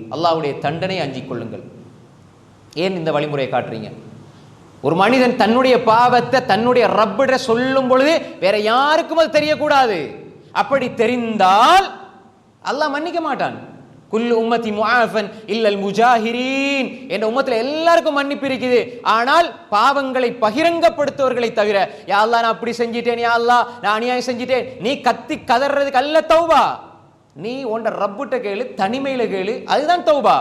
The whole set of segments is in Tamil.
அல்லாவுடைய தண்டனை அஞ்சிக் கொள்ளுங்கள். ஏன் இந்த வழிமுறையை காட்டுறீங்க? ஒரு மனிதன் தன்னுடைய பாவத்தை தன்னுடைய ரப்பிட சொல்லும் பொழுது வேற யாருக்கும் அது தெரியக்கூடாது. அப்படி தெரிந்தால் அல்லாஹ் மன்னிக்க மாட்டான். குல் உம்மத்தி முஆஃபன் இல்லல் முஜாஹிரீன் என்ற உம்மத்துல எல்லாருக்கும் மன்னிப்பு இருக்குது. ஆனால் பாவங்களை பகிரங்கப்படுத்துவர்களை தவிர யா அல்லா நான் அப்படி செஞ்சிட்டேன் யா அல்லா நான் அநியாயம் செஞ்சிட்டேன் நீ கத்தி கதறதுக்கு அல்ல தௌவா நீ உன்ட ரப்புட்ட கேளு தனிமையில கேளு அதுதான் தௌபா.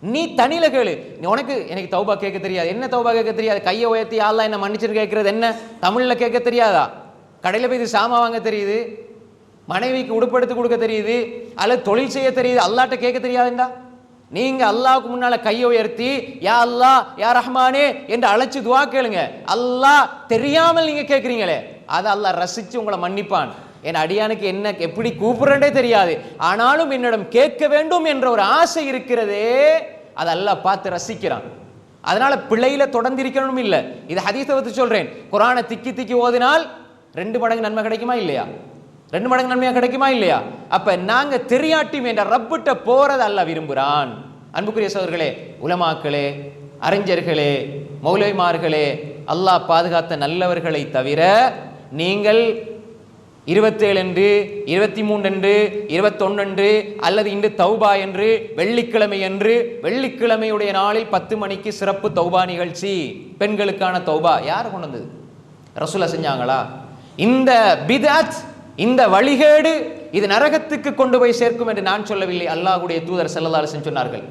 நீ தனியில கேளு. நீ உனக்கு எனக்கு தௌபா கேட்க தெரியாது. என்ன தௌபா கேட்க தெரியாது? கையை உயர்த்தி ஆள்லாம் என்ன மன்னிச்சுன்னு கேட்கறது என்ன? தமிழ்ல கேட்க தெரியாதா? கடையில் போய் இது சாமா வாங்க தெரியுது? மனைவிக்கு உடுப்படுத்து கொடுக்க தெரியுது? அல்லது தொழில் செய்ய தெரியுது? அல்லாட்ட கேட்க தெரியாதுண்டா? நீங்க அல்லாவுக்கு முன்னால கையை உயர்த்தி யா அல்லாஹ் யா ரஹ்மானே என்று அழைச்சு துவா கேளுங்க. அல்லாஹ் தெரியாமல் நீங்க கேட்குறீங்களே. அதை அல்லாஹ் ரசிச்சு உங்களை மன்னிப்பான். என் அடியானுக்கு என்ன எப்படி கூப்பிடுறேன்டே தெரியாது. ஆனாலும் என்னிடம் கேட்க வேண்டும் என்ற ஒரு ஆசை இருக்கிறதே அதை அல்லாஹ் பார்த்து ரசிக்கிறான். அதனால பிழையில தொடர்ந்து இருக்கணும் இல்லை. இது ஹதீஸை பற்றி சொல்றேன். குரானை திக்கி திக்கி ஓதினால் ரெண்டு மடங்கு நன்மை கிடைக்குமா இல்லையா? ரெண்டு மடங்கு நன்மையாக கிடைக்குமா இல்லையா? அப்ப நாங்க தெரியாட்டியும் என்ற ரப்பிட்ட போறது அல்ல விரும்புகிறான் அன்புக்குரிய சோதர்களே உலமாக்களே அறிஞர்களே மௌலவிமார்களே அல்லாஹ் பாதுகாத்த நல்லவர்களை தவிர நீங்கள் இருபத்தேழு என்று இருபத்தி மூன்று என்று இருபத்தொன்று அல்லது இன்று தௌபா என்று வெள்ளிக்கிழமை என்று வெள்ளிக்கிழமையுடைய நாளில் பத்து மணிக்கு சிறப்பு தௌபா நிகழ்ச்சி பெண்களுக்கான தௌபா. யார் கொண்டு வந்தது? ரசூலா செஞ்சாங்களா? இந்த பிதாத் இந்த வழிகேடு இது நரகத்துக்கு கொண்டு போய் சேர்க்கும் என்று நான் சொல்லவில்லை. அல்லாஹ்வுடைய தூதர் ஸல்லல்லாஹு சொன்னார்கள்.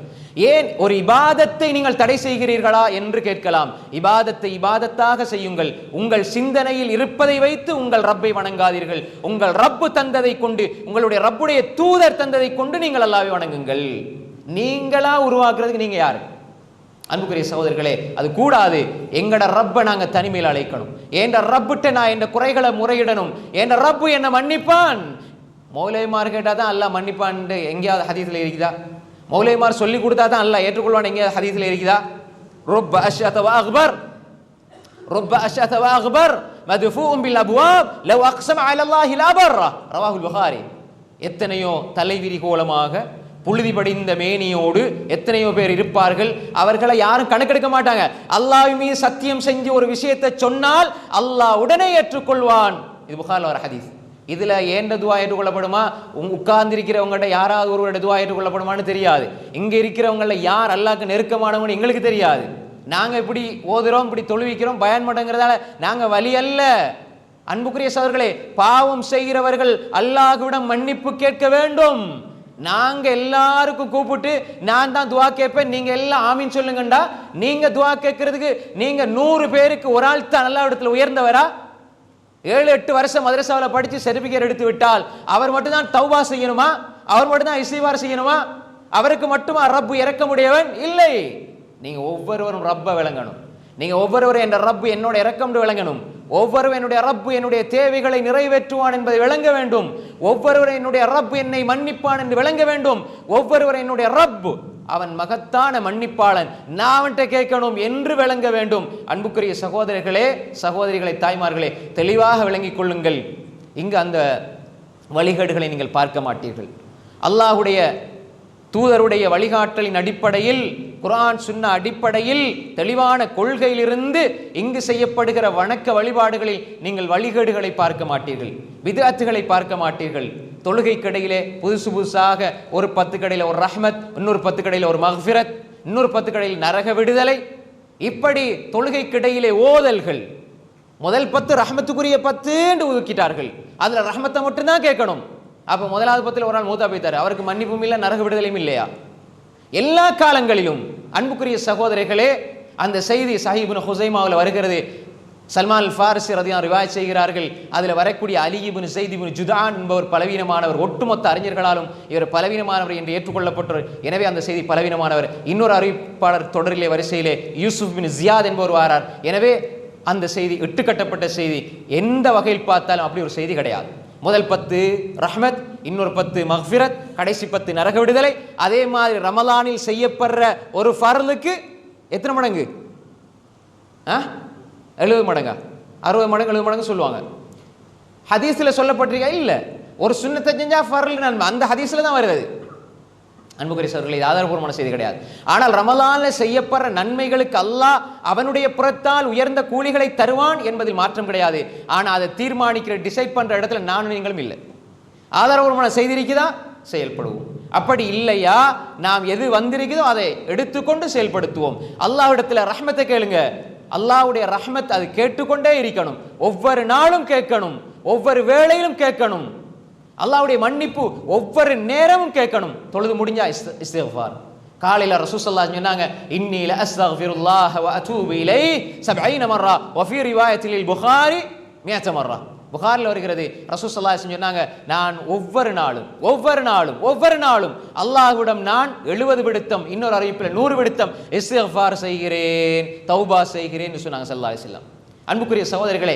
ஏன் ஒரு இபாதத்தை நீங்கள் தடை செய்கிறீர்களா என்று கேட்கலாம். இபாதத்தை இபாதத்தாக செய்யுங்கள். உங்கள் சிந்தனையில் இருப்பதை வைத்து உங்கள் ரப்பை வணங்காதீர்கள். உங்கள் ரப்பு தந்ததை கொண்டு உங்களுடைய ரப்புடைய தூதர் தந்ததை கொண்டு நீங்கள் அல்லாவை வணங்குங்கள். நீங்களா உருவாக்குறதுக்கு நீங்க யாரு? அன்புக்குரிய சகோதரர்களே அது கூடாது. எங்கட ரப்பை நாங்க தனிமையில் அழைக்கணும். ஏண்ட ரப்பிட்ட நான் என் குறைகளை முறையிடணும். என் ரப்பு என்ன மன்னிப்பான்? மௌலைமார் கேட்டால் தான் அல்லாஹ் மன்னிப்பான்ட்டு எங்கேயாவது ஹதீஸில் இருக்குதா மௌலைமார் சொல்லி கொடுத்தா தான் அல்லாஹ் ஏற்றுக்கொள்வான் எங்கேயாவது ஹதீஸில் இருக்குதா ரொப்ப அஷ்அத்தவா அக்பர். ரொப்ப அஷ்அத்தவா அக்பர். மதுஃபூம் பில் அபுவாப். லவ் அக்ஸம் அலல்லாஹி லாபர்ரா ரவாஹுல் புகாரி. எத்தனையோ தலைவிரி கோலமாக புழுதி படிந்த மேனியோடு எத்தனையோ பேர் இருப்பார்கள். அவர்களை யாரும் கணக்கெடுக்க மாட்டாங்க. அல்லாஹ் மீது சத்தியம் செஞ்சு ஒரு விஷயத்தை சொன்னால் அல்லாஹ் உடனே ஏற்றுக்கொள்வான். இது புகாரில் வர ஹதீஸ். இதுல ஏண்ட துவா ஏற்றுக்கொள்ளப்படுமா உங் உட்கார்ந்திருக்கிறவங்கள்ட்ட யாராவது ஒருவருடைய துவா ஏற்றுக்கொள்ளப்படுமான்னு தெரியாது. இங்க இருக்கிறவங்கள யார் அல்லாக்கு நெருக்கமானவங்கன்னு எங்களுக்கு தெரியாது. நாங்க இப்படி ஓதுறோம் இப்படி தொழுவிக்கிறோம் பயன் மாட்டேங்கிறதால நாங்க வழி அல்ல. அன்புக்குரிய சவர்களே பாவம் செய்கிறவர்கள் அல்லாஹ்விடம் மன்னிப்பு கேட்க வேண்டும். நாங்க எல்லாருக்கும் கூப்பிட்டு நான் தான் துவா கேட்பேன் நீங்க எல்லாம் ஆமீன் சொல்லுங்கண்டா. நீங்க துவா கேட்கறதுக்கு நீங்க நூறு பேருக்கு ஒரு ஆள் தான் நல்லா இடத்துல உயர்ந்தவரா? ஏழு எட்டு வருஷம் மதரசாவில் படித்து சர்டிபிகேட் எடுத்து விட்டால் அவர் மட்டும்தான் தௌபா செய்யணுமா? அவர் மட்டும்தான் இசைவார் செய்யணுமா? அவருக்கு மட்டுமா ரப்பு இறக்க முடியவன் இல்லை. நீங்கள் ஒவ்வொருவரும் ரப்பை விளங்கணும். நீங்கள் ஒவ்வொருவரும் என்ற ரப்பு என்னோட இறக்கம்னு விளங்கணும். ஒவ்வொருவரும் என்னுடைய ரப்பு என்னுடைய தேவைகளை நிறைவேற்றுவான் என்பதை விளங்க வேண்டும். ஒவ்வொருவரும் என்னுடைய ரப்பு என்னை மன்னிப்பான் என்று விளங்க வேண்டும். ஒவ்வொருவரும் என்னுடைய ரப்பு அவன் மகத்தான மன்னிப்பாளன். நான் அவன்கிட்ட கேட்கணும் என்று விளங்க வேண்டும். அன்புக்குரிய சகோதரர்களே சகோதரிகளை தாய்மார்களே தெளிவாக விளங்கிக் கொள்ளுங்கள். இங்கு அந்த வழிகேடுகளை நீங்கள் பார்க்க மாட்டீர்கள். அல்லாஹுடைய தூதருடைய வழிகாட்டலின் அடிப்படையில் குரான் சுன்ன அடிப்படையில் தெளிவான கொள்கையிலிருந்து இங்கு செய்யப்படுகிற வணக்க வழிபாடுகளில் நீங்கள் வழிகேடுகளை பார்க்க மாட்டீர்கள். விதாத்துகளை பார்க்க மாட்டீர்கள். தொழுகை கடையிலே புதுசு புதுசாக ஒரு பத்து கடையில் ஒரு ரஹ்மத் இன்னொரு பத்து கடையில் ஒரு மஹ்ஃபிரத் இன்னொரு பத்து கடையில் நரக விடுதலை. இப்படி தொழுகைக்கிடையிலே ஓதல்கள் முதல் பத்து ரஹமத்துக்குரிய பத்துன்னு ஒதுக்கிட்டார்கள். அதில் ரஹமத்தை மட்டும்தான் கேட்கணும். அப்போ முதலாவது பத்தில் ஒரு நாள் மூத்தா போய்த்தார் அவருக்கு மன்னிப்பும் இல்லை நரக விடுதலையும் இல்லையா? எல்லா காலங்களிலும் அன்புக்குரிய சகோதரிகளே அந்த செய்தி சஹிபுன் ஹுசைமாவில் வருகிறது. சல்மான் அல் ஃபாரிசி ரதியான் ரிவாய் செய்கிறார்கள். அதில் வரக்கூடிய அலிபின் செய்திபின் ஜுதான் என்பவர் பலவீனமானவர். ஒட்டுமொத்த அறிஞர்களாலும் இவர் பலவீனமானவர் என்று ஏற்றுக்கொள்ளப்பட்டவர். எனவே அந்த செய்தி பலவீனமானவர். இன்னொரு அறிவிப்பாளர் தொடரிலே வரிசையிலே யூசுப் பின் ஜியாத் என்பவர் வாரார். எனவே அந்த செய்தி இட்டுக்கட்டப்பட்ட செய்தி. எந்த வகையில் பார்த்தாலும் அப்படி ஒரு செய்தி கிடையாது. முதல் பத்து ரஹ்மத் இன்னொரு பத்து மஹ்ஃபிரத் கடைசி பத்து நரக விடுதலை. அதே மாதிரி ரமலானில் செய்யப்படுற ஒரு ஃபரலுக்கு எத்தனை மடங்கு? ஆ? எழுபது மடங்கா? அறுபது மடங்கு எழுபது மடங்கு சொல்லுவாங்க. ஹதீஸில் சொல்லப்பட்டிருக்கா? இல்லை. ஒரு சுண்ணத்தை செஞ்சால் ஃபர்ல் நன்மை. அந்த ஹதீஸில் தான் வருது. அன்புகரிஸ் சவர்களை இது ஆதாரபூர்வமான செய்தி கிடையாது. ஆனால் ரமலானில் செய்யப்படுற நன்மைகளுக்கு அல்லாஹ் அவனுடைய புறத்தால் உயர்ந்த கூலிகளை தருவான் என்பதில் மாற்றம் கிடையாது. ஆனால் அதை தீர்மானிக்கிற டிசைட் பண்ணுற இடத்துல நானும் நீங்களும் இல்லை. ஆதாரபூர்வமான செய்தி இருக்குதா? செயல்படுவோம். அப்படி இல்லையா? நாம் எது வந்திருக்குதோ அதை எடுத்துக்கொண்டு செயல்படுத்துவோம். அல்லாஹ்விடத்தில் ரஹ்மத்தை கேளுங்க. அல்லாவுடைய ரஹ்மத் அது கேட்டுக்கொண்டே இருக்கணும். ஒவ்வொரு நாளும் கேட்கணும். ஒவ்வொரு வேளையிலும் கேட்கணும். அல்லாவுடைய மன்னிப்பு ஒவ்வொரு நேரமும் கேட்கணும். தொழுது முடிஞ்சா இஸ்திஃபார் காலையில் ரசூசல்லா சொன்னாங்க இன்னில அஸ்தக்ஃபிருல்லாஹ வ அத்தூபு இலை 70 மர்ரா. வ ரிவாயத்தில் புகாரி 100 மர்ரா. புகாரில் வருகிறது. ரசூசல்லா சொன்னாங்க நான் ஒவ்வொரு நாளும் ஒவ்வொரு நாளும் ஒவ்வொரு நாளும் அல்லாஹ்விடம் நான் எழுபது விடுத்தம் இன்னொரு அறிவிப்பில் நூறு விடுத்தம் இஸ்திக்ஃபார் செய்கிறேன் தௌபா செய்கிறேன் சொன்னாங்க சல்லா அலைஹி அன்புக்குரிய சகோதரர்களே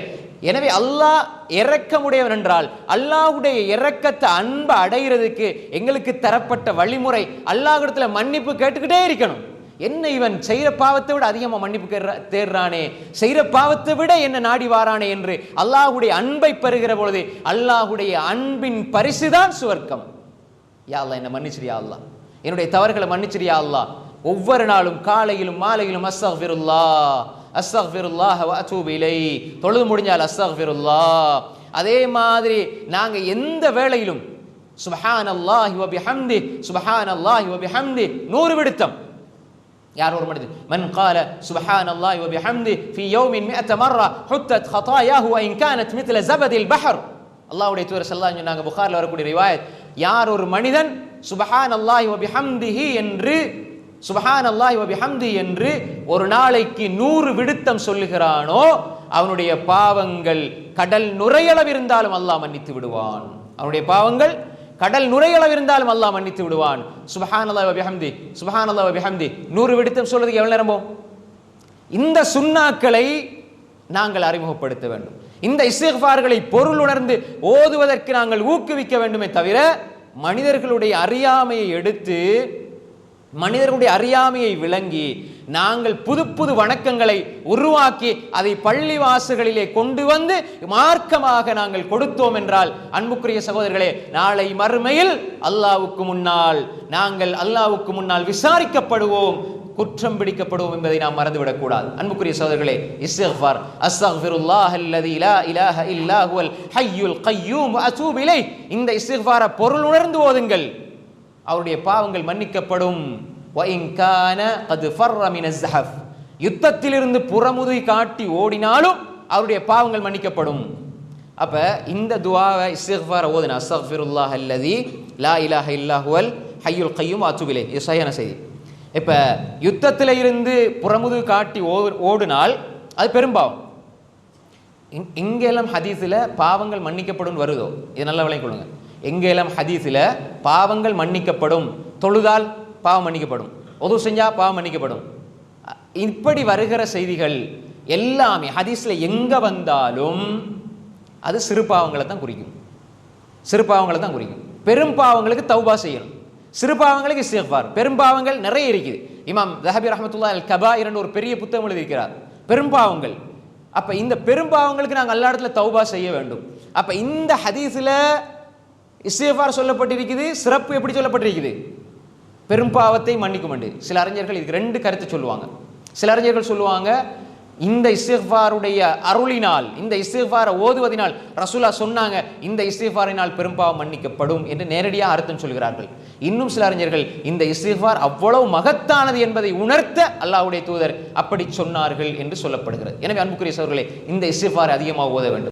எனவே அல்லாஹ் இறக்கமுடையவன் என்றால் அல்லாஹ்வுடைய இறக்கத்தை அன்பை அடைகிறதுக்கு எங்களுக்கு தரப்பட்ட வழிமுறை அல்லாஹிடத்தில் மன்னிப்பு கேட்டுக்கிட்டே இருக்கணும். என்ன இவன் செய்கிற பாவத்தை விட அதிகமாக மன்னிப்பு கேட்ற- தேடுறானே. செய்கிற பாவத்தை விட என்ன நாடி வாரானே என்று அல்லாஹுடைய அன்பை பெறுகிற பொழுது அல்லாஹுடைய அன்பின் பரிசுதான் சுவர்க்கம். யா அல்லாஹ் என்ன மன்னிச்சிரியா அல்லாஹ். என்னுடைய தவறுகளை மன்னிச்சிரியா அல்லாஹ். ஒவ்வொரு நாளும் காலையிலும் மாலையிலும் அஸ்தக்ஃபிருல்லாஹ் அஸ்தக்ஃபிருல்லாஹ் வ தொழுது முடிஞ்சால் அஸ்தக்ஃபிருல்லாஹ் அதே மாதிரி நாங்கள் எந்த வேளையிலும் சுப்ஹானல்லாஹி வ பிஹம்தி சுப்ஹானல்லாஹி வ பிஹம்தி நூறு விடுத்தம். யார் ஒரு மனிதன்? மன் கால சுபஹான் அல்லாஹ் வபி ஹம்தி ஃபி யௌமின் மிஅத மர்ரா ஹுத்தத் ஹதாயாஹு வ இன் கானத் மித்ல ஜபதில் பஹர். அல்லாஹ்வுடைய தூதர் ஸல்லல்லாஹு சொன்னாங்க புகாரில் வரக்கூடிய ரிவாயத் யார் ஒரு மனிதன் சுபஹான் அல்லாஹ் வபி ஹம்திஹி என்று சுபஹான் அல்லாஹ் வபி ஹம்தி என்று ஒரு நாளைக்கு நூறு விடுத்தம் சொல்லுகிறானோ அவனுடைய பாவங்கள் கடல் நுரையளவு இருந்தாலும் அல்லாஹ் மன்னித்து விடுவான். அவனுடைய பாவங்கள் கடல் நுரையளவு இருந்தாலும் அல்லாஹ் மன்னித்து விடுவான். சுபஹானல்லாஹி வபிஹம்தி சுபஹானல்லாஹி பிஹம்தி நூறு விடுத்தம் சொல்றதுக்கு எவ்வளவு நேரம் போகும்? இந்த சுன்னாக்களை நாங்கள் அறிமுகப்படுத்த வேண்டும். இந்த இசைஃபார்களை பொருள் உணர்ந்து ஓதுவதற்கு நாங்கள் ஊக்குவிக்க வேண்டுமே தவிர மனிதர்களுடைய அறியாமையை எடுத்து மனிதர்களுடைய அறியாமையை விளங்கி நாங்கள் புது புது வணக்கங்களை உருவாக்கி அதை பள்ளி வாசுகளிலே கொண்டு வந்து மார்க்கமாக நாங்கள் கொடுத்தோம் என்றால் அன்புக்குரிய சகோதரர்களே நாளை மறுமையில் அல்லாவுக்கு முன்னால் நாங்கள் அல்லாவுக்கு முன்னால் விசாரிக்கப்படுவோம் குற்றம் பிடிக்கப்படுவோம் என்பதை நாம் மறந்துவிடக் கூடாது. அன்புக்குரிய சகோதரர்களே இஸ்திக்ஃபார். அஸ்தக்ஃபிருல்லாஹ் அல்லதி லா இலாஹ இல்லா ஹுவல் ஹய்யுல் கய்யூம் வ இந்த இஸ்திக்ஃபாரை பொருள் உணர்ந்து ஓதுங்கள். அவருடைய பாவங்கள் மன்னிக்கப்படும். யுத்தத்திலிருந்து புறமுதுகை காட்டி ஓடினாலும் அவருடைய பாவங்கள் மன்னிக்கப்படும். அப்ப இந்த துவாவை இஸ்திஃபார ஓதுனா அஸ்தஃபிருல்லாஹ் அல்லதி லா இலாஹ இல்லாஹுவல் ஹையுல் கையும் அத்துபிலே சரியான செய்தி. இப்போ யுத்தத்தில் இருந்து புறமுது காட்டி ஓ ஓடினால் அது பெரும்பாவம். எங்கெல்லாம் ஹதீஸில் பாவங்கள் மன்னிக்கப்படும் வருதோ? இது நல்ல விளங்கிக் கொள்ளுங்க. எங்கெல்லாம் ஹதீஸில் பாவங்கள் மன்னிக்கப்படும். தொழுதால் பாவம் மன்னிக்கப்படும் ஒது செஞ்சால் பாவம் மன்னிக்கப்படும் இப்படி வருகிற செய்திகள் எல்லாமே ஹதீஸில் எங்கே வந்தாலும் அது சிறு பாவங்களை தான் குறிக்கும். சிறு பாவங்களை தான் குறிக்கும். பெரும் பாவங்களுக்கு தௌபா செய்யணும். சிறு பாவங்களுக்கு இஸ்திக்ஃபார். பெரும் பாவங்கள் நிறைய இருக்குது. இமாம் ஜஹபி ரஹமத்துல்லா அல் கபா இரண்டு ஒரு பெரிய புத்தகம் எழுதியிருக்கிறார். பெரும் பாவங்கள். அப்போ இந்த பெரும் பாவங்களுக்கு நாங்கள் எல்லா இடத்துல தௌபா செய்ய வேண்டும். அப்போ இந்த ஹதீஸில் இஸ்திக்ஃபார் சொல்லப்பட்டிருக்குது சிறப்பு எப்படி சொல்லப்பட்டிருக்குது? பெரும்பாவத்தை மன்னிக்கும் என்று. சில அறிஞர்கள் இதுக்கு ரெண்டு கருத்து சொல்லுவாங்க. சில அறிஞர்கள் சொல்லுவாங்க இந்த இஸ்திக்ஃபாருடைய அருளினால் இந்த இஸ்திக்ஃபாரை ஓதுவதினால் ரசூலா சொன்னாங்க இந்த இஸ்திக்ஃபாரினால் பெரும்பாவம் மன்னிக்கப்படும் என்று நேரடியாக அர்த்தம் சொல்கிறார்கள். இன்னும் சில அறிஞர்கள் இந்த இஸ்திக்ஃபார் அவ்வளவு மகத்தானது என்பதை உணர்த்த அல்லாவுடைய தூதர் அப்படி சொன்னார்கள் என்று சொல்லப்படுகிறது. எனவே அன்புக்குரிய சோர்களே இந்த இஸ்திக்ஃபாரை அதிகமாக ஓத வேண்டும்.